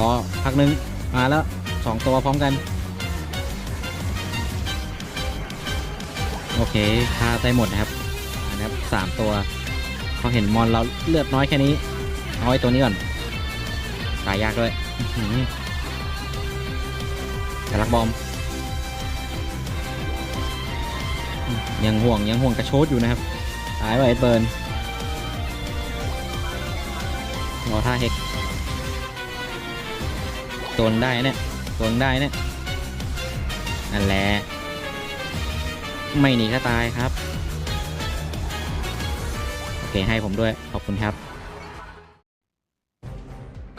รอพักนึง มาแล้วสองตัวพร้อมกัน โอเคฆ่าได้หมดนะครับอ่านะครับสามตัวเขาเห็นมอนเราเลือดน้อยแค่นี้เอาไว้ตัวนี้ก่อนตายยากด้วยอื้อหือแต่ลักบอมอืมยังห่วงยังห่วงกระโชดอยู่นะครับ ตายไปเอ็ดเบิร์นรอท่าเฮก ตนได้เนี่ยตนได้เนี่ยนั่นแหละไม่หนีก็ตายครับ โอเคให้ผมด้วย ขอบคุณครับ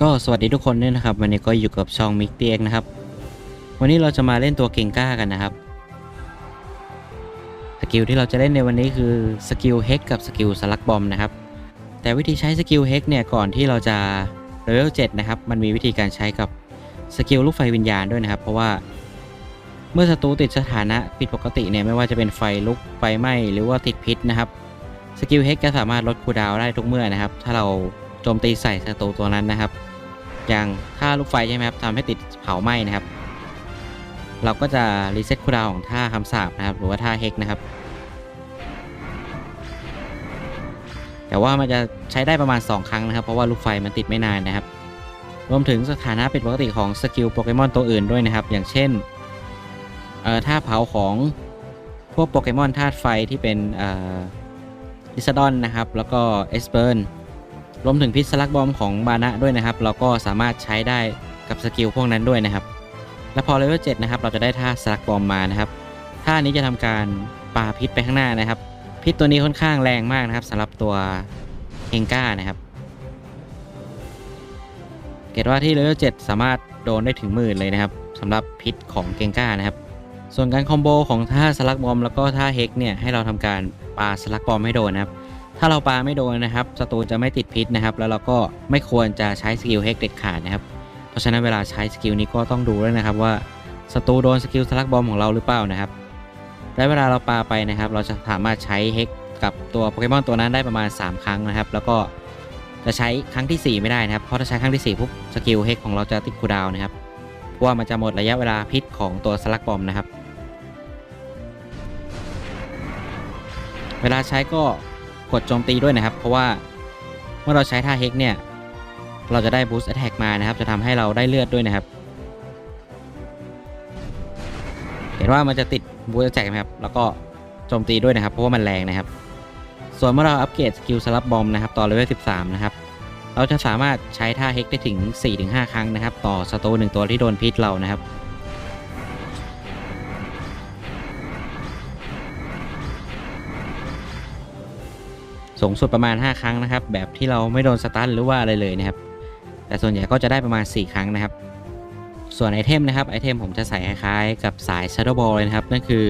ก็สวัสดีทุกคนด้วยนะครับ วันนี้ก็อยู่กับช่องมิกเตียกนะครับ วันนี้เราจะมาเล่นตัวเก่งก้ากันนะครับ สกิลที่เราจะเล่นในวันนี้คือสกิลเฮกกับสกิลสลักบอมนะครับ แต่วิธีใช้สกิลเฮกเนี่ยก่อนที่เราจะเลเวล7นะครับ มันมีวิธีการใช้กับ สกิลลูกไฟวิญญาณด้วยนะครับ เพราะว่าเมื่อศัตรูติดสถานะผิดปกติเนี่ยไม่ว่าจะเป็นไฟลุกไฟไหม้หรือว่าติดพิษนะครับสกิลเฮกจะสามารถลดคูดาวได้ทุกเมื่อนะครับ ถ้าเราโจมตีใส่ศัตรูตัวนั้นนะครับ อย่างถ้าลูกไฟใช่ไหมครับทำให้ติดเผาไหม้นะครับ เราก็จะรีเซ็ตคูดาวของท่าคำสาปนะครับ หรือว่าท่าเฮกนะครับ แต่ว่ามันจะใช้ได้ประมาณ 2 ครั้งนะครับ เพราะว่าลูกไฟมันติดไม่นานนะครับ รวมถึงสถานะเป็นปกติของสกิลโปเกมอนตัวอื่นด้วยนะครับ อย่างเช่นเอ่อท่าเผาของพวกโปเกมอนธาตุไฟที่เป็นเอ่อลิซาดอนนะครับ แล้วก็เอสเบิร์นรวมถึงพิษสลักบอมของบานะด้วยนะครับ เราก็สามารถใช้ได้กับสกิลพวกนั้นด้วยนะครับ และพอเลเวล7นะครับ เราจะได้ท่าสลักบอมมานะครับท่านี้จะทำการปาพิษไปข้างหน้านะครับ พิษตัวนี้ค่อนข้างแรงมากนะครับสำหรับตัวเฮงก้านะครับ เกตว่าที่เลเวล7สามารถโดนได้ถึงหมื่นเลยนะครับสำหรับพิษของเกงก้านะครับ ส่วนการคอมโบของท่าสลักบอมแล้วก็ท่าเฮกเนี่ยให้เราทำการปาสลักบอมให้โดนนะครับ ถ้าเราปาไม่โดนนะครับศัตรูจะไม่ติดพิษนะครับ แล้วเราก็ไม่ควรจะใช้สกิลเฮกเด็ดขาดนะครับ เพราะฉะนั้นเวลาใช้สกิลนี้ก็ต้องดูด้วยนะครับว่าศัตรูโดนสกิลสลักบอมของเราหรือเปล่านะครับ และเวลาเราปาไปนะครับ เราจะสามารถใช้เฮกกับตัวโปเกมอนตัวนั้นได้ประมาณ 3 ครั้งนะครับ แล้วก็ จะใช้ครั้งทีสี่ 4 ไม่ได้นะครับ เพราะถ้าใช้ครั้งที่4ปุ๊บสกิลเฮกของเราจะติดคูดาวนะครับ เพราะว่ามันจะหมดระยะเวลาพิษของตัวสลักบอมนะครับ เวลาใช้ก็กดโจมตีด้วยนะครับ เพราะว่าเมื่อเราใช้ท่าเฮกเนี่ย เราจะได้ boost attack มานะครับ จะทำให้เราได้เลือดด้วยนะครับ เห็นว่ามันจะติด boost attack ไหมครับ แล้วก็โจมตีด้วยนะครับ เพราะว่ามันแรงนะครับ ส่วนเมื่อเราอัปเกรดสกิลสลับบอมนะครับต่อเลเวล 13 นะครับ เราจะสามารถใช้ท่าเฮกได้ถึง 4-5 ครั้งนะครับ ต่อศัตรูหนึ่งตัวที่โดนพิษเรานะครับ สูงสุดประมาณ 5 ครั้งนะครับ แบบที่เราไม่โดนสตันหรือว่าอะไรเลยนะครับ แต่ส่วนใหญ่ก็จะได้ประมาณ 4 ครั้งนะครับ ส่วนไอเทมนะครับไอเทมผมจะใส่คล้ายๆกับสาย Shadow Ball เลยนะครับนั่นคือ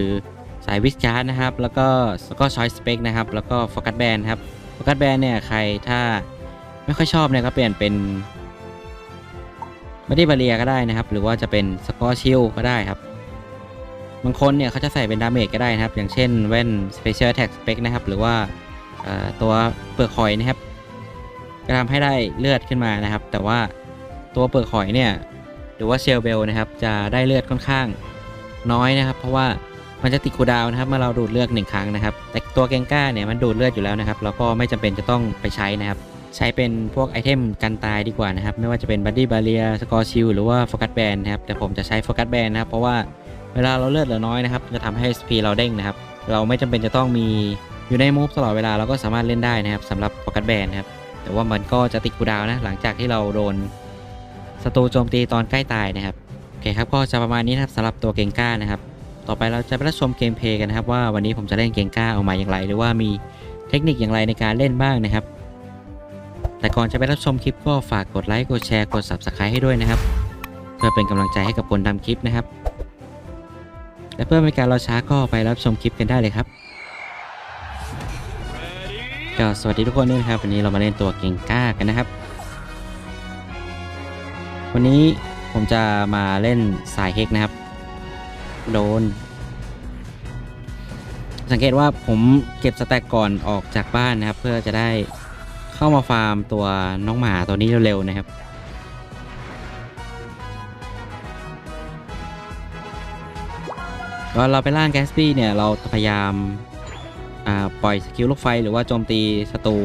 สายวิสการ์ดนะครับ แล้วก็แล้วก็ชอยสเปกนะครับ แล้วก็โฟกัสแบนครับโฟกัสแบนเนี่ยใครถ้าไม่ค่อยชอบเนี่ยก็เปลี่ยนเป็นไม่ได้บาเรียก็ได้นะครับ หรือว่าจะเป็นสกอร์ชิลก็ได้ครับบางคนเนี่ยเขาจะใส่เป็นดาเมจก็ได้นะครับ อย่างเช่นแว่น Special Attack Spec นะครับ หรือว่าตัวเปลือกหอยนะครับก็ทำให้ได้เลือดขึ้นมานะครับ แต่ว่าตัวเปลือกหอยเนี่ยหรือว่าเชลเบลนะครับ จะได้เลือดค่อนข้างน้อยนะครับ เพราะว่า มันจะติดคูดาวนะครับเมื่อเราดูดเลือดหนึ่งครั้งนะครับ แต่ตัวเกงก้าเนี่ยมันดูดเลือดอยู่แล้วนะครับแล้วก็ไม่จำเป็นจะต้องไปใช้นะครับ ใช้เป็นพวกไอเทมกันตายดีกว่านะครับ ไม่ว่าจะเป็นบัดดี้บาเรียสกอร์ชิลหรือว่าโฟกัสแบนนะครับ แต่ผมจะใช้โฟกัสแบนนะครับ เพราะว่าเวลาเราเลือดเหลือน้อยนะครับ จะทำให้ SP เราเด้งนะครับ เราไม่จำเป็นจะต้องมีอยู่ในมูฟตลอดเวลาเราก็สามารถเล่นได้นะครับสำหรับโฟกัสแบนนะครับ แต่ว่ามันก็จะติดคูดาวน์นะหลังจากที่เราโดนศัตรูโจมตีตอนใกล้ตายนะครับ โอเคครับ ก็จะประมาณนี้นะครับสำหรับตัวเกงก้านะครับ ต่อไปเราจะไปรับชมเกมเพลย์กันนะครับว่าวันนี้ผมจะเล่นเกงก้าออกมาอย่างไร หรือว่ามีเทคนิคอย่างไรในการเล่นบ้างนะครับ แต่ก่อนจะไปรับชมคลิปก็ฝากกดไลค์กดแชร์กด subscribe ให้ด้วยนะครับ เพื่อเป็นกำลังใจให้กับคนทำคลิปนะครับ และเพื่อไม่ให้การรอช้าก็ไปรับชมคลิปกันได้เลยครับก็สวัสดีทุกคนด้วยนะครับวันนี้เรามาเล่นตัวเก่งกล้ากันนะครับ วันนี้ผมจะมาเล่นสายเฮกนะครับ โดน สังเกตว่าผมเก็บสแต็กก่อนออกจากบ้านนะครับ เพื่อจะได้เข้ามาฟาร์มตัวน้องหมาตัวนี้เร็วๆนะครับก็เราไปล่างแกสปี้เนี่ย เราพยายามปล่อยสกิลลูกไฟหรือว่าโจมตีศัตรู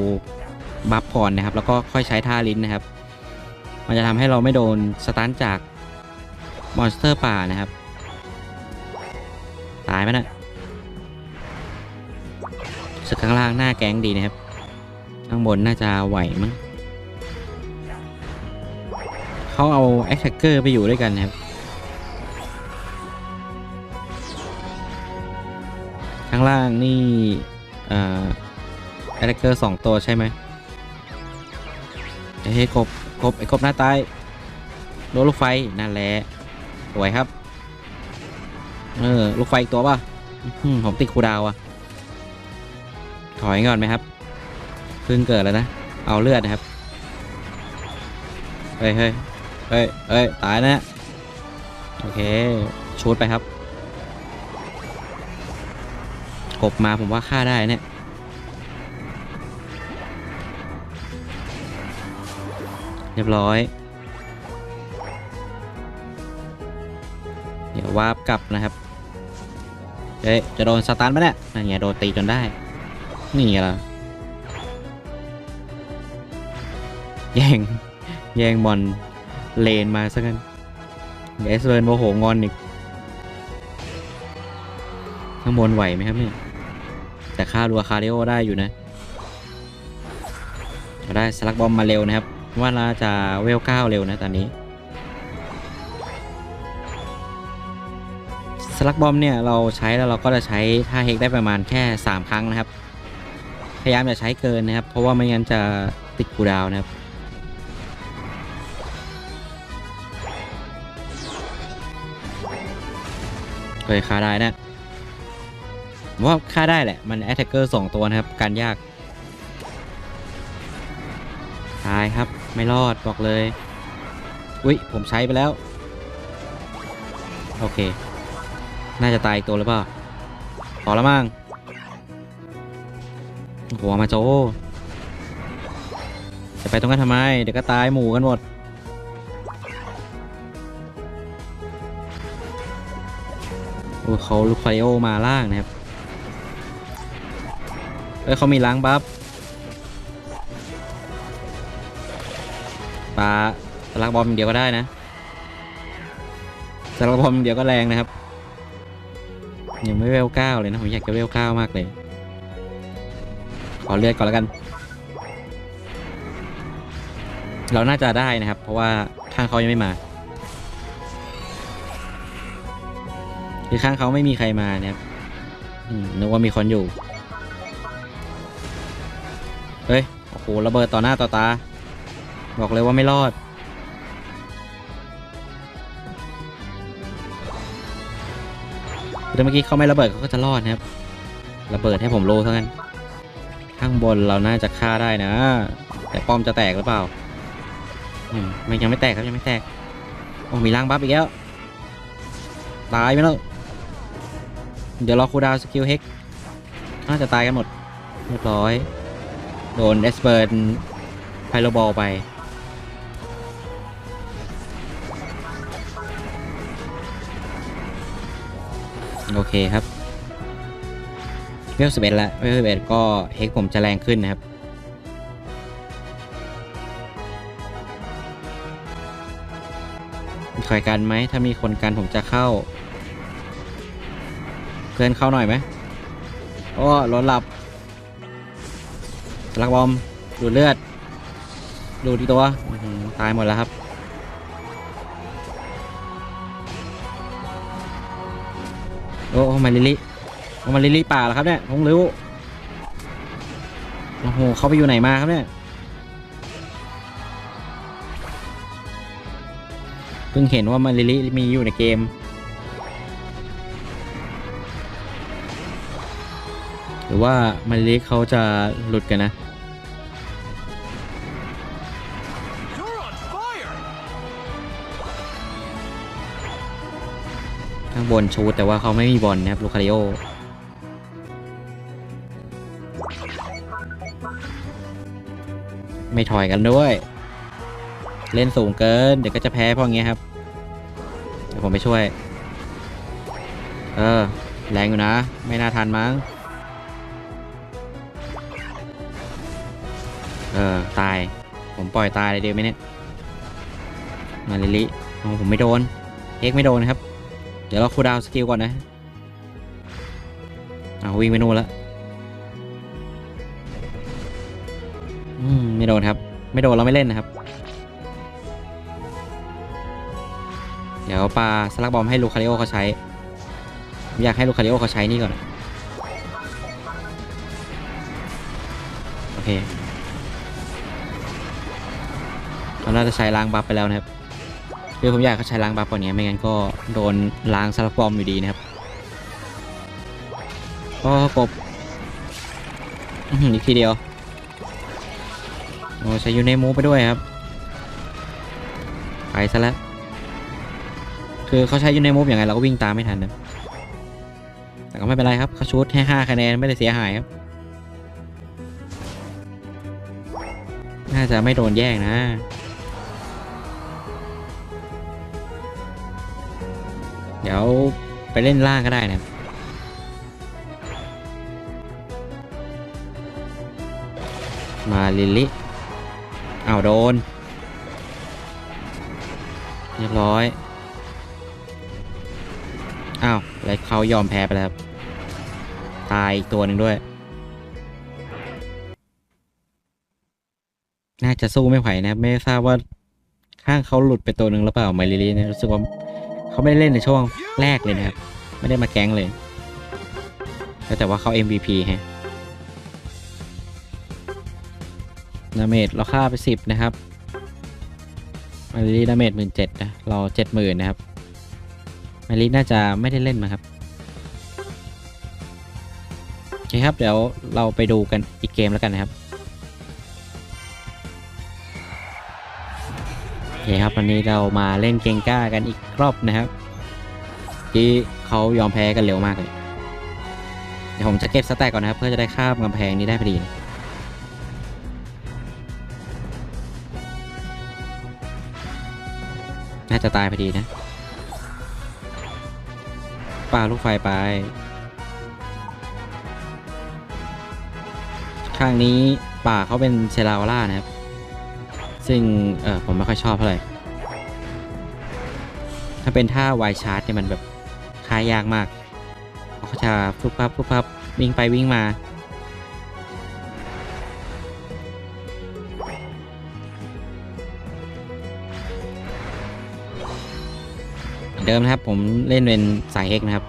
บัฟก่อนนะครับ แล้วก็ค่อยใช้ท่าลิ้นนะครับ มันจะทำให้เราไม่โดนสตันจากมอนสเตอร์ป่านะครับ ตายไหมนะสึกข้างล่างหน้าแก๊งดีนะครับ ข้างบนน่าจะไหวมั้งเขาเอาแอคแท็กเกอร์ไปอยู่ด้วยกันนะครับ ข้างล่างนี่แอตแทกเกอร์สองตัวใช่ไหมเฮ้ยกบกบไอ้กบหน้าตายโดนลูกไฟนั่นแหละสวยครับ เออ ลูกไฟอีกตัวป่ะอื้อหือผมติดคูลดาวน์อะถอยก่อนไหมครับเพิ่งเกิดแล้วนะ เอาเลือดนะครับ เฮ้ยเฮ้ยเฮ้ยเฮ้ยตายนะ โอเคชูดไปครับ กบมาผมว่าฆ่าได้เนี่ยเรียบร้อย เดี๋ยววาร์ปกลับนะครับ เอ๊ะจะโดนสตาร์ทไหมเนี่ยนั่นไงโดนตีจนได้ นี่ไงล่ะแย่งแย่งบอลเลนมาซะกันเดี๋ยวเอสเบิร์นโมโหงอนอีกข้างบนไหวไหมครับเนี่ยแต่ค่ารัวคาริโอได้อยู่นะได้สลักบอมมาเร็วนะครับ ว่าน่าจะเวลเก้าเร็วนะตอนนี้ สลักบอมเนี่ยเราใช้แล้วเราก็จะใช้ท่าเฮกได้ประมาณแค่ 3 ครั้งนะครับ พยายามอย่าใช้เกินนะครับ เพราะว่าไม่งั้นจะติดกูดาวนะครับเคยฆ่าได้นะผมว่าฆ่าได้แหละ มันแอตแทกเกอร์สองตัวนะครับ การยาก ตายครับ ไม่รอดบอกเลย อุ๊ยผมใช้ไปแล้ว โอเค น่าจะตายอีกตัวหรือเปล่าพอแล้วมั้งหัวมาโจ จะไปตรงนั้นทำไม เดี๋ยวก็ตายหมู่กันหมด โอ้เขาลูกไฟโอมาล่างนะครับ เอ้ยเขามีล้างบัฟปลาสลักบอมเดียวก็ได้นะสลักบอมเดียวก็แรงนะครับ ยังไม่เวลเก้าเลยนะผมอยากจะเวลเก้ามากเลย ขอเลือดก่อนแล้วกัน เราน่าจะได้นะครับ เพราะว่าข้างเขายังไม่มาคือข้างเขาไม่มีใครมานะครับนึกว่ามีคนอยู่ เฮ้ย โอ้โห ระเบิดต่อหน้าต่อตา บอกเลยว่าไม่รอด แต่เมื่อกี้เขาไม่ระเบิดเขาก็จะรอดนะครับ ระเบิดให้ผมโลเท่านั้น ข้างบนเราน่าจะฆ่าได้นะ แต่ป้อมจะแตกหรือเปล่าอืมมันยังไม่แตกครับยังไม่แตก โอ้มีล้างบัฟอีกแล้ว ตายไปแล้วเดี๋ยวรอคูดาวสกิลเฮกน่าจะตายกันหมด เรียบร้อย โดนเอสเบิร์นไพโลบอลไป โอเคครับเวลสิบเอ็ดละเวลสิบเอ็ดก็เฮกผมจะแรงขึ้นนะครับ มีใครกันไหม ถ้ามีคนกันผมจะเข้า เพื่อนเข้าหน่อยไหมโอ้รถหลับสลักบอมดูดเลือด ดูที่ตัว ตายหมดแล้วครับ มาลิลิลงมาลิลิป่าแล้วครับเนี่ยทงริ้วโอ้โหเขาไปอยู่ไหนมาครับเนี่ยเพิ่งเห็นว่ามาลิลิมีอยู่ในเกม หรือว่ามาลิลิเขาจะหลุดกันนะ บนชูดแต่ว่าเขาไม่มีบอลนะครับลูคาริโอไม่ถอยกันด้วย เล่นสูงเกิน เดี๋ยวก็จะแพ้พราะอย่างเงี้ยครับ เดี๋ยวผมไปช่วย เออ แรงอยู่นะ ไม่น่าทันมั้ง เออ ตาย ผมปล่อยตายเลยเดียวไหมเนี่ย มาลิลิเอาผมไม่โดน เอ็กไม่โดนครับ เดี๋ยวเราคูลดาวน์สกิลก่อนนะเอาวิ่งไปนู่นแล้วอืมไม่โดนครับ ไม่โดนเราไม่เล่นนะครับ เดี๋ยวปลาสลักบอมให้ลูคาริโอเขาใช้ อยากให้ลูคาริโอเขาใช้นี่ก่อน โอเคเขาน่าจะใช้ล้างบัฟไปแล้วนะครับ คือผมอยากเขาใช้ล้างบัฟก่อนเนี้ยไม่งั้นก็โดนล้างสลักบอมอยู่ดีนะครับโอ้กบอื้อหืออีกทีเดียวโอ้ใช้ยูเนมูไปด้วยครับไปซะแล้วคือเขาใช้ยูเนมูฟอย่างไรเราก็วิ่งตามไม่ทันนะแต่ก็ไม่เป็นไรครับเขาชูดให้5คะแนนไม่ได้เสียหายครับ น่าจะไม่โดนแย่งนะ ดี๋ยวไปเล่นล่างก็ได้นะมาลิลลิอ้าวโดน เรียบร้อย อ้าวแล้วเขายอมแพ้ไปแล้วครับตายอีกตัวหนึ่งด้วย น่าจะสู้ไม่ไหวนะครับไม่ทราบว่าข้างเขาหลุดไปตัวหนึ่งหรือเปล่าไมลิลีเนี่ยรู้สึกว่า เขาไม่ได้เล่นในช่วงแรกเลยนะครับ ไม่ได้มาแก๊งเลย แต่แต่ว่าเขา MVP ฮะดาเมจเราฆ่าไปสิบนะครับมาริลีดาเมจหมื่นเจ็ดนะเราเจ็ดหมื่นนะครับมาริลีน่าจะไม่ได้เล่นมาครับโอเคครับเดี๋ยวเราไปดูกันอีกเกมแล้วกันนะครับ คครับวันนี้เรามาเล่นเกงก้ากันอีกรอบนะครับ ที่เขายอมแพ้กันเร็วมากเลยเดี๋ยวผมจะเก็บสแต็กก่อนนะครับ เพื่อจะได้ข้ามกำแพงนี้ได้พอดีนะน่าจะตายพอดีนะปาลูกไฟไป ข้างนี้ป่าเขาเป็นเซราวล่านะครับ ซึ่งเออผมไม่ค่อยชอบเท่าไหร่ ถ้าเป็นท่าไวชาร์จเนี่ยมันแบบค่ายากมากเขาจะฟุบพับฟุบพับวิ่งไปวิ่งมา เดิมนะครับผมเล่นเป็นสายเอกนะครับ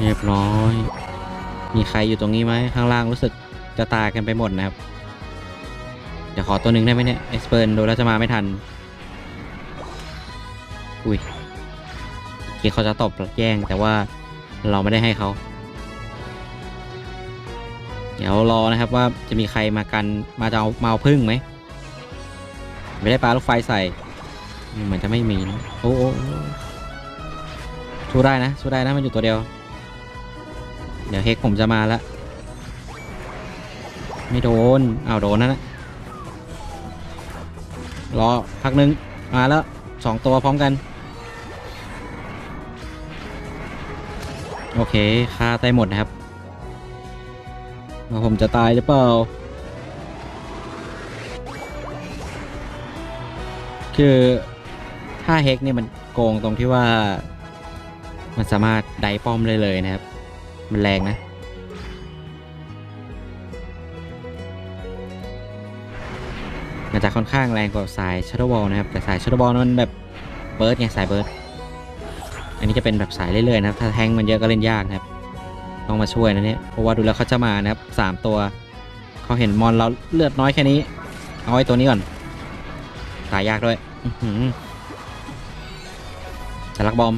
เรียบร้อย มีใครอยู่ตรงนี้ไหมข้างล่างรู้สึก จะตากันไปหมดนะครับเดี๋ยวขอตัวหนึ่งได้ไหมเนี่ยเอสเปิร์นดูแล้วจะมาไม่ทัน อุ้ยคิดเขาจะตบแย่งแต่ว่าเราไม่ได้ให้เขาเดี๋ยวรอนะครับว่าจะมีใครมากันมาจะเอามาเอาพึ่งไหมไม่ได้ปลาลูกไฟใส่เหมือนจะไม่มีนะโอ้โอ้โอ้สู้ได้นะสู้ได้นะมันอยู่ตัวเดียว เดี๋ยวเฮกผมจะมาแล้ว ไม่โดนอ้าวโดนนั่นนะรอพักหนึ่งมาแล้วสองตัวพร้อมกัน โอเคฆ่าได้หมดนะครับว่าผมจะตายหรือเปล่า คือถ้าเฮกเนี่ยมันโกงตรงที่ว่า มันสามารถไดป้อมเลยเลยนะครับ มันแรงนะ มันจะค่อนข้างแรงกว่าสายชั d ด w ว a l นะครับแต่สายชั d ด w ว a l มันแบบเบิร์ดไงสายเบิร์ดอันนี้จะเป็นแบบสายเรื่อยๆนะครับถ้าแทงมันเยอะก็เล่นยากนะครับต้องมาช่วยนะเนี่ยเพราะว่าดูแล้วเขาจะมานะครับสามตัวเขาเห็นมอนเราเลือดน้อยแค่นี้ เอาไว้ตัวนี้ก่อนตายยากด้วยสลักบอม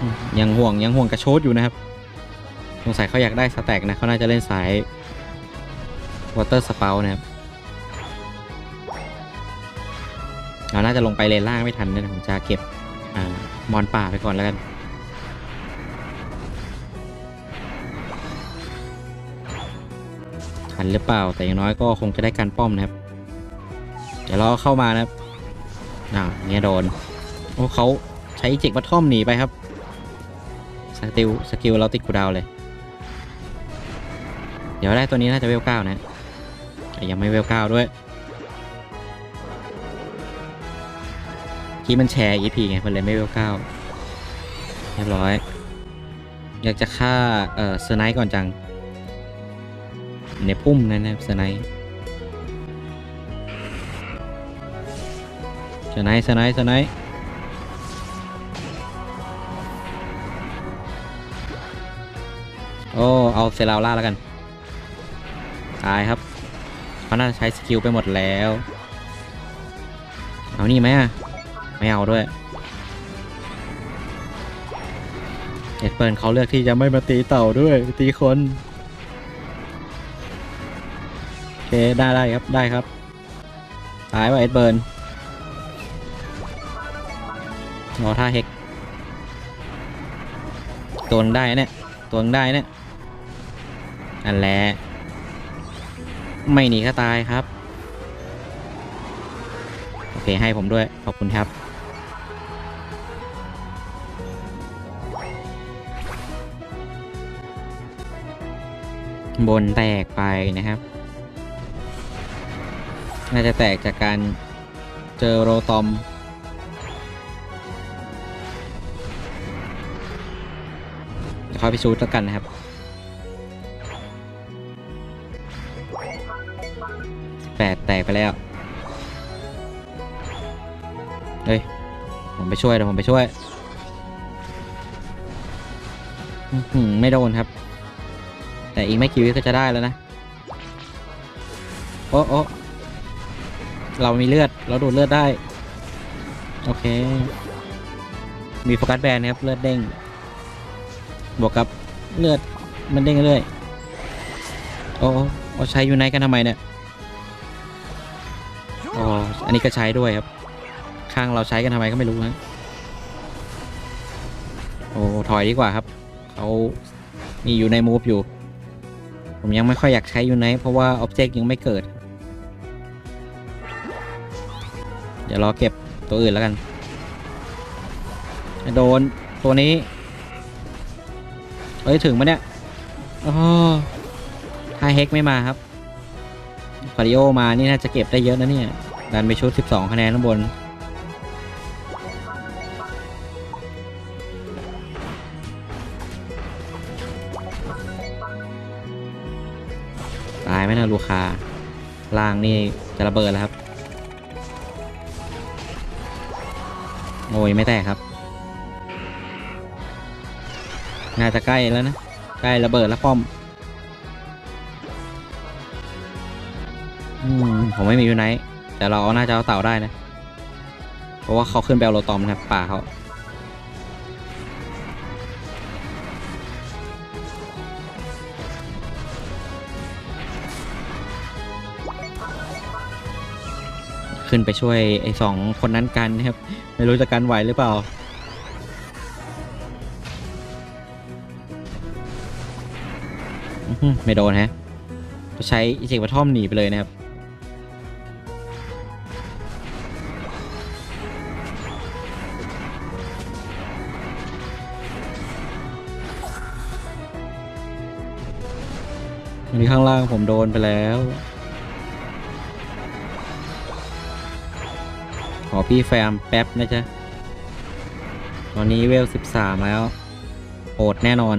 อืมยังห่วงยังห่วงกระโชดอยู่นะครับสงสัยเขาอยากได้สแต็กนะเขาน่าจะเล่นสาย วอเตอร์สเปานะครับเราน่าจะลงไปเลนล่างไม่ทันนะผมจะเก็บอมอนป่าไปก่อนแล้วกันทันหรือเปล่าแต่อย่างน้อยก็คงจะได้การป้อมนะครับ เดี๋ยวเราเข้ามานะครับอ่าเนี่ยโดนโอ้เขาใช้เจ็กบัตทอมหนีไปครับสกิลสกิลเราติดกูดาวเลย เดี๋ยวได้ตัวนี้น่าจะเวลเก้านะ แต่ยังไม่เวลเก้าด้วยที่มันแชร์ EP ไง มันเลยไม่เวลเก้าเรียบร้อย อยากจะฆ่า เอ่อเซอร์ไนท์ก่อนจัง ในพุ่มนั่นนะครับเซอร์ไนท์เซอร์ไนท์เซอร์ไนท์เซอร์ไนท์โอ้ เอาเซราล่าแล้วกัน ตายครับ เขาน่าจะใช้สกิลไปหมดแล้ว เอานี่ไหมอะ ไม่เอาด้วย เอ็ดเปิลเขาเลือกที่จะไม่มาตีเต่าด้วยตีคนโอเค ได้ได้ครับ ได้ครับ ตายว่าเอ็ดเบิร์นรอท่าเฮกตัวนึงได้เนี่ย ตัวนึงได้เนี่ย อันแหละ ไม่หนีก็ตายครับ โอเคให้ผมด้วย ขอบคุณครับ บนแตกไปนะครับ น่าจะแตกจากการเจอโรตอมเดี๋ยวเข้าไปชูดแล้วกันนะครับ แปดแตกไปแล้ว เฮ้ย ผมไปช่วยเดี๋ยวผมไปช่วย ไม่โดนครับ แต่อีกไม่กี่วิก็จะได้แล้วนะ โอ้โอเรามีเลือด เราดูดเลือดได้ โอเค มีโฟกัสแบนนะครับ เลือดเด้ง บวกกับเลือดมันเด้งเรื่อย โอ้ โอ้ใช้ยูไนกันทำไมเนี่ยอ๋ออันนี้ก็ใช้ด้วยครับ ข้างเราใช้กันทำไมก็ไม่รู้นะโอ้ถอยดีกว่าครับเขามีอยู่ในมูฟอยู่ ผมยังไม่ค่อยอยากใช้อยู่ในเพราะว่าอ็อบเจกต์ยังไม่เกิด เดี๋ยวรอเก็บตัวอื่นแล้วกัน โดนตัวนี้ เฮ้ย ถึงมะเนี่ยอ๋อ ถ้าเฮกไม่มาครับคาริโอมานี่น่าจะเก็บได้เยอะนะเนี่ย ดันไปชุด 12 คะแนนข้างบน ตายไหมนะลูคา ล่างนี่จะระเบิดแล้วครับ โอ้ยไม่แตกครับ น่าจะใกล้แล้วนะ ใกล้ระเบิดแล้วป้อม อืมผมไม่มียูไนท์แต่เราเอาน่าจะเอาเต่าได้นะ เพราะว่าเขาขึ้นไปเอาโรตอมนะครับป่าเขาขึ้นไปช่วยไอ้สองคนนั้นกันนะครับ ไม่รู้จะกันไหวหรือเปล่า ไม่โดนฮะ ก็ใช้อิเจกวัททอมหนีไปเลยนะครับ อันนี้ข้างล่างผมโดนไปแล้ว ขอพี่แฟมแป๊บนะจ๊ะ ตอนนี้เวล 13 แล้วโหดแน่นอน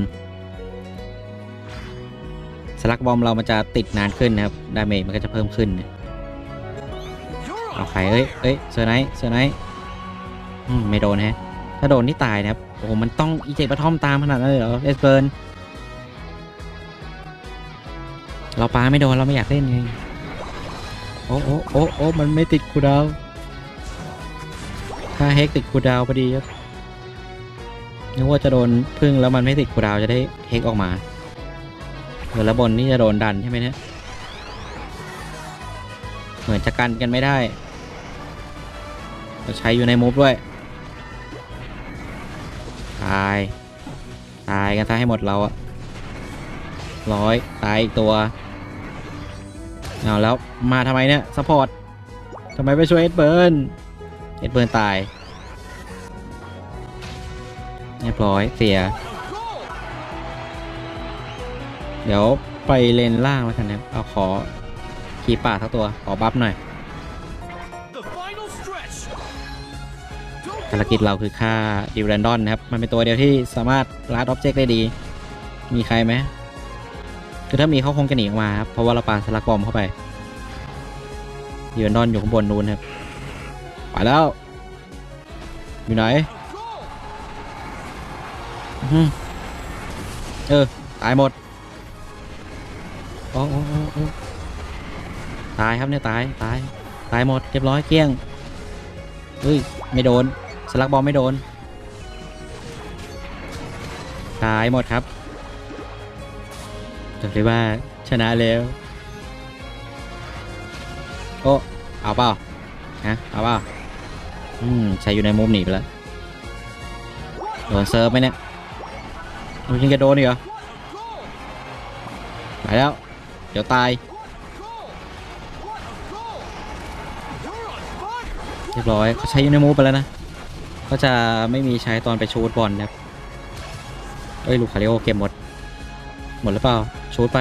สลักบอมเรามันจะติดนานขึ้นนะครับ ดาเมจมันก็จะเพิ่มขึ้น เอา on ใครเอ้ย เอ้ยเซอร์ไนท์เซอร์ไนท์ไม่โดนแฮะ ถ้าโดนนี่ตายนะครับ โอ้โห มันต้องอีเจกปะท่อมตามขนาดนั้นเลยเหรอ เอสเบิร์น เราปาไม่โดนเราไม่อยากเล่นไงโอ้โอ้โอ้โอ้มันไม่ติดคูดาวถ้าเฮกติดคูดาวพอดีครับนึกว่าจะโดนพึ่งแล้วมันไม่ติดคูดาวจะได้เฮกออกมาเดี๋ยวแล้วบนนี่จะโดนดันใช่ไหมเนี่ยเหมือนจะกันกันไม่ได้ใช้อยู่ในมูฟด้วย ตาย ตายกันซะให้หมดเราอะร้อยตายอีกตัว เอาแล้วมาทำไมเนี่ยสปอร์ตทำไมไปช่วยเอ็ดเบิร์นเอ็ดเบิร์นตายเรียบร้อยเสีย เดี๋ยวไปเลนล่างแล้วกันนะครับเอาขอขีป่าสักตัว ขอบัฟหน่อยภารกิจเราคือฆ่าดิวแรนดอนนะครับ มันเป็นตัวเดียวที่สามารถลัดอ็อบเจกต์ได้ดี มีใครไหม คือถ้ามีเขาคงจะหนีออกมาครับเพราะว่าเราปาสลักบอมเข้าไปดิวแรนอนอยู่ข้างบนนู้นครับไปแล้วอยู่ไหนอเออตายหมดโอ้โอ้โอ้โอตายครับเนี่ยตายตายตายหมดเรียบร้อยเกลี้ยงเฮ้ยไม่โดนสลักบอมไม่โดนตายหมดครับ ถือได้ว่าชนะแล้ว โอ้เอาเปล่าฮะเอาเปล่าอืมใช้อยู่ในมุมหนีไปแล้วโดนเซิร์ฟไหมเนี่ยโอ้ยยังจะโดนอีกเหรอไปแล้ว เดี๋ยวตายเรียบร้อยเขาใช้ยูนิมูฟไปแล้วนะก็จะไม่มีใช้ตอนไปชูดบอลนะครับเอ้ยลูกคาริโอเก็บหมด หมดหรือเปล่า ชูดไป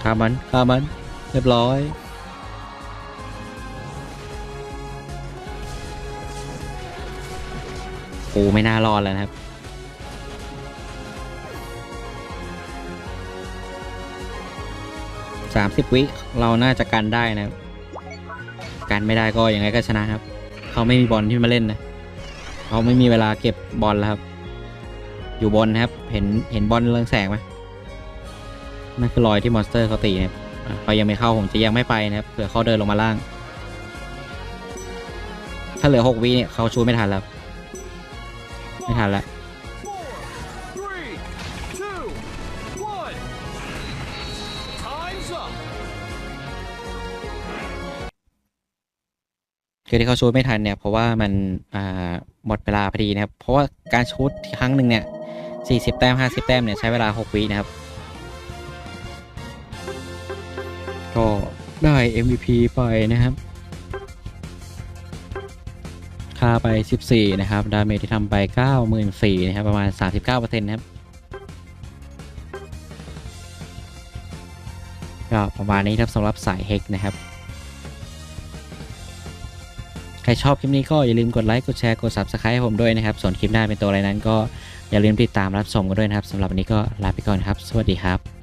ฆ่ามัน ฆ่ามัน เรียบร้อย โอ้ ไม่น่ารอดแล้วนะครับสามสิบวิ เราน่าจะกันได้นะครับ กันไม่ได้ก็ยังไงก็ชนะครับ เขาไม่มีบอลที่มาเล่นนะ เขาไม่มีเวลาเก็บบอลแล้วครับ อยู่บนนะครับ เห็นเห็นบอลเรืองแสงไหมนั่นคือรอยที่มอนสเตอร์เขาตีนะครับเขายังไม่เข้าผมจะยังไม่ไปนะครับเผื่อเขาเดินลงมาล่าง ถ้าเหลือหกวิเนี่ยเขาชูไม่ทันแล้ว ไม่ทันแล้ว คือที่เขาชูดไม่ทันเนี่ยเพราะว่ามันหมดเวลาพอดีนะครับ เพราะว่าการชูดครั้งหนึ่งเนี่ย40 แต้ม 50 แต้มเนี่ยใช้เวลา 6 วินะครับ ก็ได้ MVP ไปนะครับค่าไป 14 นะครับ ดาเมจที่ทำไป 94,000นะครับ ประมาณ 39%นะครับก็ประมาณนี้ครับสำหรับสายเฮกนะครับ ชอบคลิปนี้ก็อย่าลืมกดไลค์ กดแชร์ กด Subscribe ให้ผมด้วยนะครับ ส่วนคลิปหน้าเป็นตัวอะไรนั้นก็อย่าลืมติดตามรับชมกันด้วยนะครับสำหรับวันนี้ก็ลาไปก่อนครับ สวัสดีครับ